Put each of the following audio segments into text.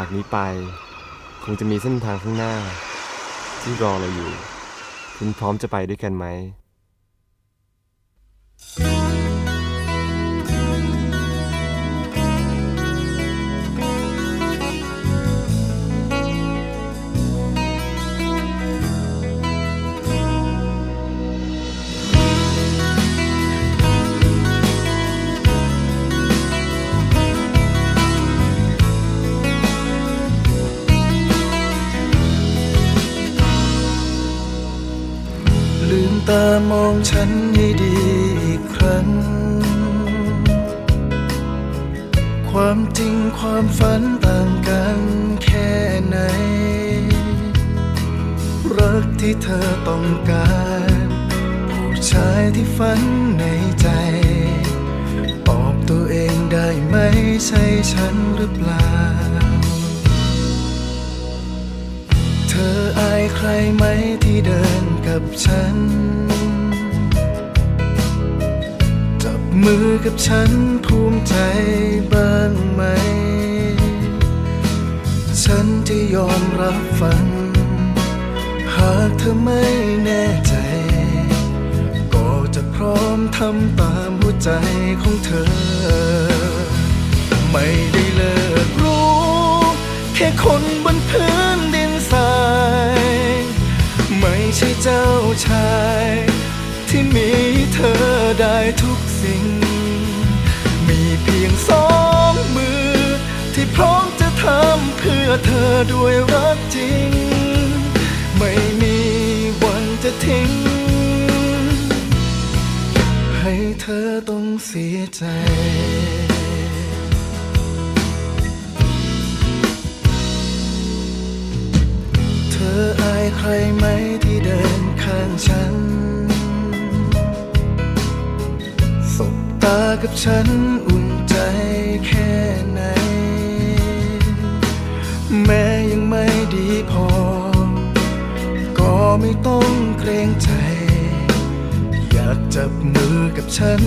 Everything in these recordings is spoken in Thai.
จากนี้ไปคงจะมีเส้นทางข้างหน้า ที่รอเราอยู่ คุณพร้อมจะไปด้วยกันไหม ฉันให้ดีอีกครั้ง ความจริงความฝันต่างกันแค่ไหน รักที่เธอต้องการ ผู้ชายที่ฝันในใจ ตอบตัวเองได้ไหมใช่ฉันหรือเปล่า เธออายใครไหมที่เดินกับฉัน มือกับฉันภูมิใจบ้างไหม ฉันจะยอมรับฟัง หากเธอไม่แน่ใจ ก็จะพร้อมทำตามหัวใจของเธอ ไม่ได้เลิกรู้ แค่คนบนพื้นดินทราย ไม่ใช่เจ้าชาย ที่มีเธอได้ ริง มีเพียงสองมือ ที่พร้อมจะทำเพื่อเธอด้วยรักจริง ไม่มีวันจะทิ้ง ให้เธอต้องเสียใจ กับฉันอุ่นใจแค่ไหน แม้ยังไม่ดีพอ ก็ไม่ต้องเกรงใจ อยากจับมือกับฉัน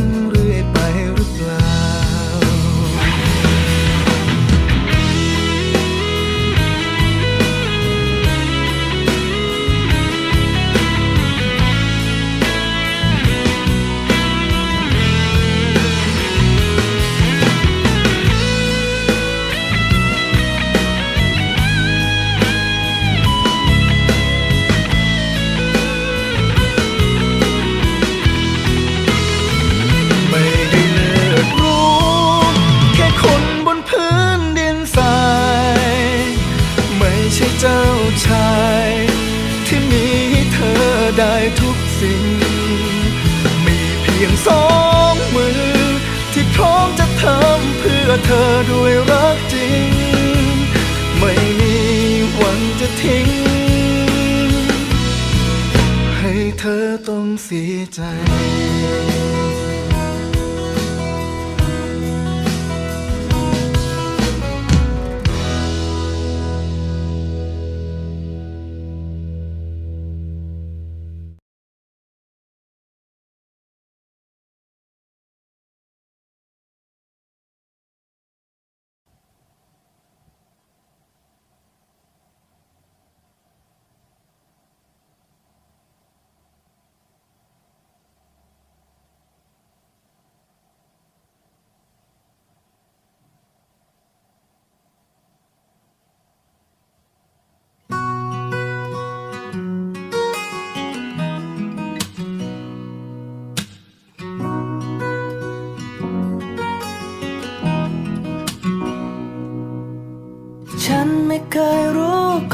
อเธอด้วยรักจริง ไม่มีวันจะทิ้ง ให้เธอต้องเสียใจ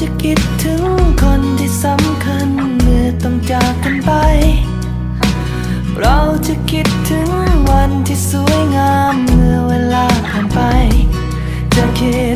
จะคิดถึงคนที่สำคัญเมื่อต้องจากกันไป เราจะคิดถึงวันที่สวยงามเมื่อเวลาผ่านไป จะคิด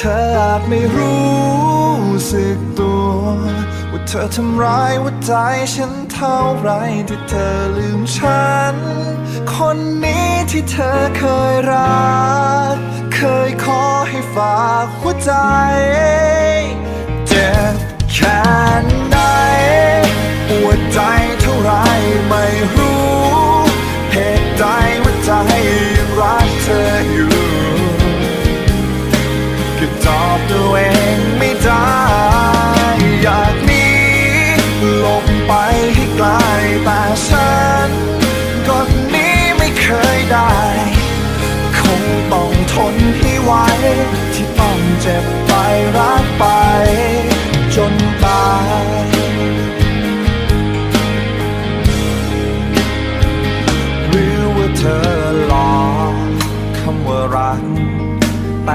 เธออาจไม่รู้สึกตัว ว่าเธอทำร้ายหัวใจฉันเท่าไรที่เธอลืมฉัน คนนี้ที่เธอเคยรัก เคยขอให้ฝากหัวใจ เจ็บแค่ไหนปวดใจเท่าไรไม่รู้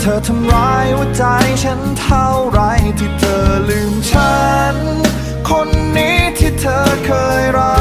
เธอทำร้ายหัวใจฉันเท่าไรที่เธอลืมฉัน คนนี้ที่เธอเคยรัก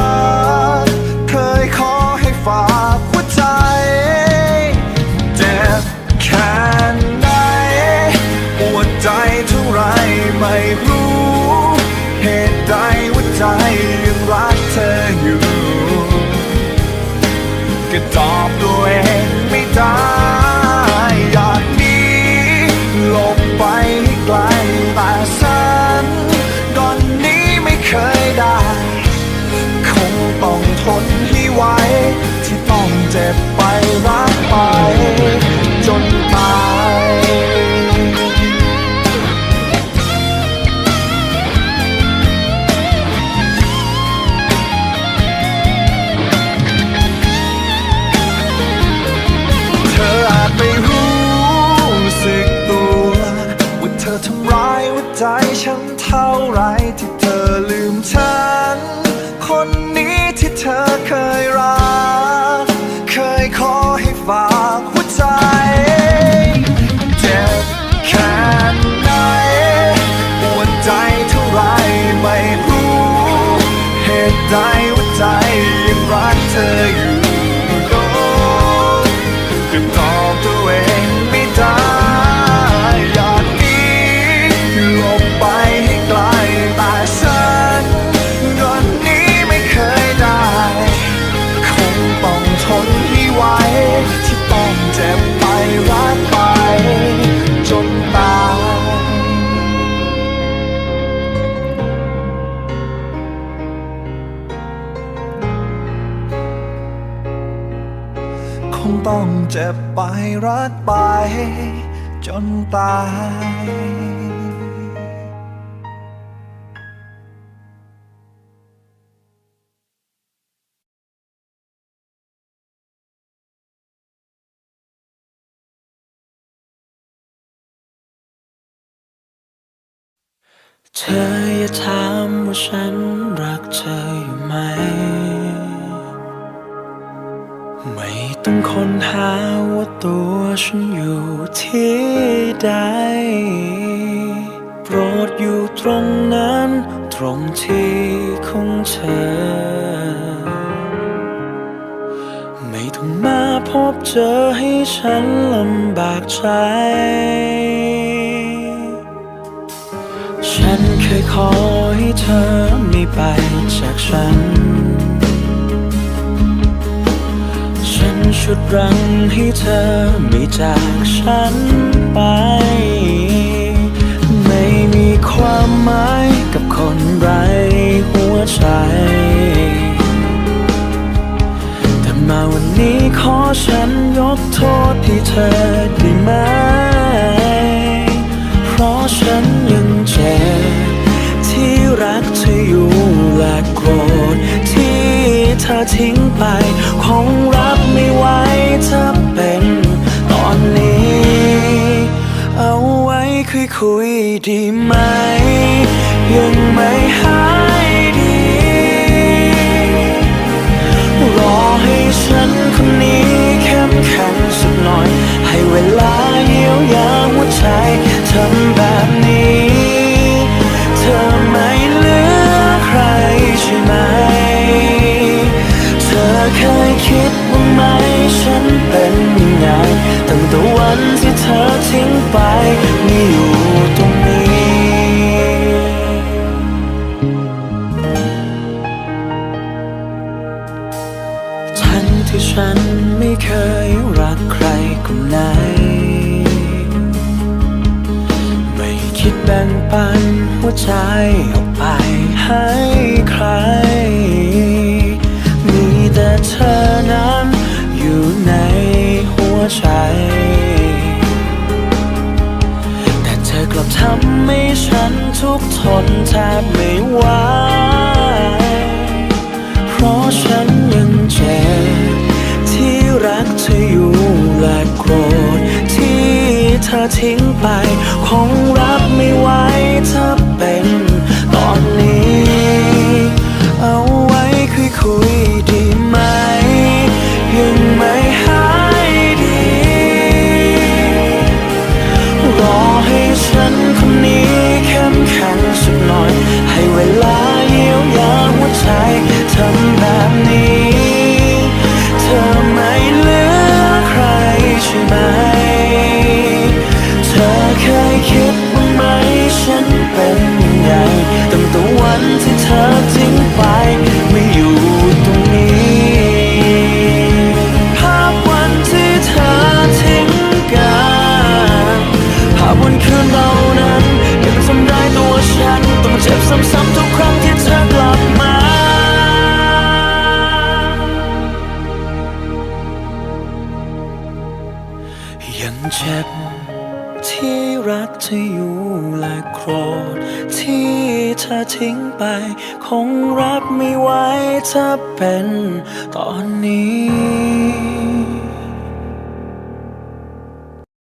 รักไป จนตาย เธออย่าถามว่าฉันรักเธออยู่ไหม ไม่ต้องค้นหาว่าตัวฉันอยู่ที่ใด โปรดอยู่ตรงนั้น ตรงที่ของเธอ ไม่ต้องมาพบเจอให้ฉันลำบากใจ ฉันเคยขอให้เธอไม่ไปจากฉัน ชุดรังให้เธอไม่จากฉันไป ไม่มีความหมายกับคนไร้หัวใจ แต่มาวันนี้ขอฉันยกโทษให้เธอได้ไหม เพราะฉันยังเจ็บที่รักเธออยู่และโกรธที่เธอทิ้งไป คุยคุยดีไหม ยังไม่หายดี รอให้ฉันคนนี้เข้มแข็งสักหน่อย ให้เวลาเยียวยาหัวใจทำแบบนี้ เธอไม่เหลือใครใช่ไหม เธอเคยคิดบ้าไหมฉันเป็นยังไงตั้งแต่วันที่เธอทิ้งไปม่ กทนแทบไม่ไหวเพราะฉันยังเจ็บที่รักเธออยู่และโกรธที่เธอทิ้งไป คงรับไม่ไหวถ้าเธอ ถ้าเป็นตอนนี้